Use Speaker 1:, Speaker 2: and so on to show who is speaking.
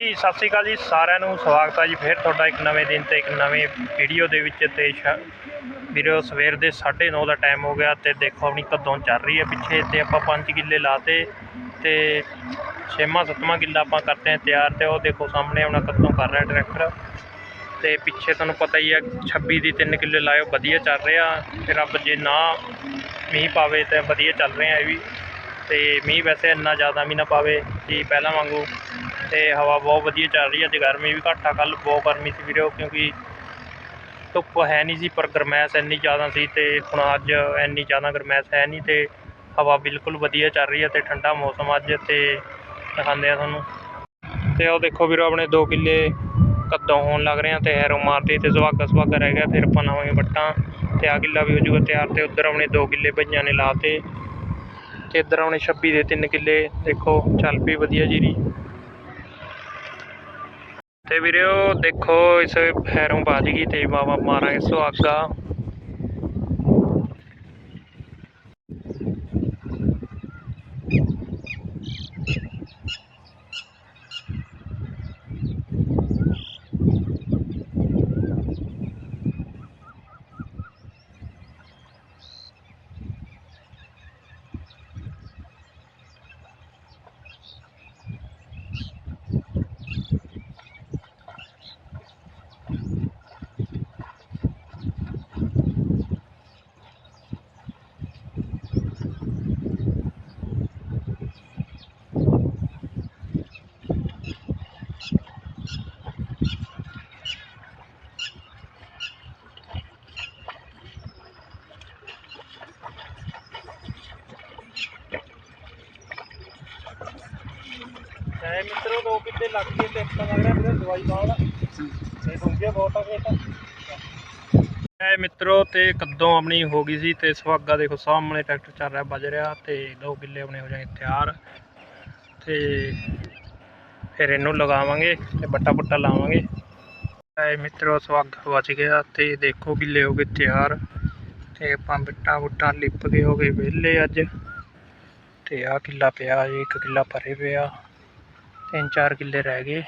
Speaker 1: ਜੀ, ਸਤਿ ਸ਼੍ਰੀ ਅਕਾਲ ਜੀ, ਸਾਰਿਆਂ ਨੂੰ ਸਵਾਗਤ ਹੈ ਜੀ, ਫਿਰ ਤੁਹਾਡਾ ਇੱਕ ਨਵੇਂ ਦਿਨ ਤੇ ਇੱਕ ਨਵੇਂ ਵੀਡੀਓ ਦੇ ਵਿੱਚ ਤੇ ਸ਼- ਵੀਰੋ, ਸਵੇਰ ਦੇ 9:30 ਦਾ ਟਾਈਮ ਹੋ ਗਿਆ ਤੇ ਦੇਖੋ ਆਪਣੀ ਕਦੋਂ ਚੱਲ ਰਹੀ ਹੈ, ਪਿੱਛੇ ਤੇ ਆਪਾਂ 5 ਕਿੱਲੇ ਲਾਤੇ ਤੇ ਛੇਵਾਂ, ਸੱਤਵਾਂ ਕਿੱਲਾ ਆਪਾਂ ਕਰਦੇ ਹਾਂ ਤਿਆਰ ਤੇ ਉਹ ਦੇਖੋ ਸਾਹਮਣੇ ਆਪਣਾ ਕਦੋਂ ਕਰ ਰਿਹਾ ਟਰੈਕਟਰ ਤੇ ਪਿੱਛੇ ਤੁਹਾਨੂੰ ਪਤਾ ਹੀ ਹੈ 26 ਦੀ 3 ਕਿੱਲੇ ਲਾਇਓ, ਵਧੀਆ ਚੱਲ ਰਿਹਾ, ਤੇ ਰੱਬ ਜੇ ਨਾ ਮੀਂਹ ਪਾਵੇ ਤੇ ਵਧੀਆ ਚੱਲ ਰਿਹਾ ਇਹ ਵੀ, ਤੇ ਮੀਂਹ ਵੈਸੇ ਇੰਨਾ ਜ਼ਿਆਦਾ ਵੀ ਨਾ ਪਾਵੇ। ਕਿ ਪਹਿਲਾਂ ਵਾਂਗੂ ਤੇ ਹਵਾ ਬਹੁਤ ਵਧੀਆ ਚੱਲ ਰਹੀ ਹੈ ਅੱਜ ਗਰਮੀ ਵੀ ਘੱਟ ਆ ਕੱਲ ਬਹੁਤ ਗਰਮੀ ਸੀ ਵੀਰੋ, ਕਿਉਂਕਿ ਧੁੱਪ ਹੈ ਨਹੀਂ ਸੀ, ਪਰ ਗਰਮੈਸ਼ ਇੰਨੀ ਜ਼ਿਆਦਾ ਸੀ ਤੇ ਹੁਣ ਅੱਜ ਇੰਨੀ ਜ਼ਿਆਦਾ ਗਰਮੈਸ਼ ਹੈ ਨਹੀਂ ਤੇ ਹਵਾ ਬਿਲਕੁਲ ਵਧੀਆ ਚੱਲ ਰਹੀ ਹੈ ਤੇ ਠੰਡਾ ਮੌਸਮ ਅੱਜ ਤੇ ਦਿਖਾਉਂਦੇ ਆ ਤੁਹਾਨੂੰ। ਤੇ ਉਹ ਦੇਖੋ ਵੀਰੋ, ਆਪਣੇ 2 ਕਿੱਲੇ ਕੱਦੋਂ ਹੋਣ ਲੱਗ ਰਹੇ ਆ ਤੇ ਹੈਰੋ ਮਾਰਦੇ ਤੇ ਸੁਹਾਗਾ ਸੁਹਾਗਾ ਰਹਿ ਗਿਆ, ਫਿਰ ਆਪਾਂ ਲਾਵਾਂਗੇ ਵੱਟਾਂ ਤੇ ਆ ਕਿੱਲਾ ਵੀ ਹੋ ਜੂਗਾ ਤਿਆਰ ਤੇ ਉੱਧਰ ਆਪਣੇ 2 ਕਿੱਲੇ ਭਈਆਂ ਨੇ ਲਾਤੇ ਤੇ ਇੱਧਰ ਆਉਣੇ 26 ਦੇ 3 ਕਿੱਲੇ, ਦੇਖੋ, ਚੱਲ ਪਈ ਵਧੀਆ ਜੀਰੀ ਤੇ ਵੀਰੋ ਦੇਖੋ, ਇਸ ਹੈਰੋਂ ਬਾਜ ਗਈ ਤੇ ਬਾਬਾ ਮਾਰਾਂਗੇ ਸੁਹਾਗਾ। ਐ ਮਿੱਤਰੋ, ਦੋ ਕਿੱਲੇ ਲੱਗ ਗਏ ਤੇ ਇੱਕ ਲੱਗ ਵੀਰੇ ਦਵਾਈ ਪਾਉਣ ਤੇ ਦੂਜੇ ਬਹੁਤ ਖੇਤ। ਐ ਮਿੱਤਰੋ, ਤੇ ਕਦੋਂ ਆਪਣੀ ਹੋ ਗਈ ਸੀ ਤੇ ਸੁਹਾਗਾ ਦੇਖੋ, ਸਾਹਮਣੇ ਟਰੈਕਟਰ ਚੱਲ ਰਿਹਾ, ਵੱਜ ਰਿਹਾ ਤੇ ਦੋ ਕਿੱਲੇ ਆਪਣੇ ਹੋ ਜਾਣਗੇ ਤਿਆਰ। ਤੇ ਫਿਰ ਇਹਨੂੰ ਲਗਾਵਾਂਗੇ ਤੇ ਬੱਟਾ ਬੁੱਟਾ ਲਾਵਾਂਗੇ। ਐ ਮਿੱਤਰੋ, ਸੁਹਾਗਾ ਵੱਜ ਗਿਆ ਤੇ ਦੇਖੋ ਕਿੱਲੇ ਹੋ ਗਏ ਤਿਆਰ। ਤੇ ਆਪਾਂ ਬਿੱਟਾ ਬੁੱਟਾ ਲਿਪ ਕੇ ਹੋ ਗਏ ਵਿਹਲੇ ਅੱਜ। ਤੇ ਆਹ ਕਿੱਲਾ ਪਿਆ ਜੀ ਇੱਕ ਕਿੱਲਾ ਭਰੇ ਪਿਆ। ਤਿੰਨ ਚਾਰ ਕਿੱਲੇ ਰਹਿ ਗਏ।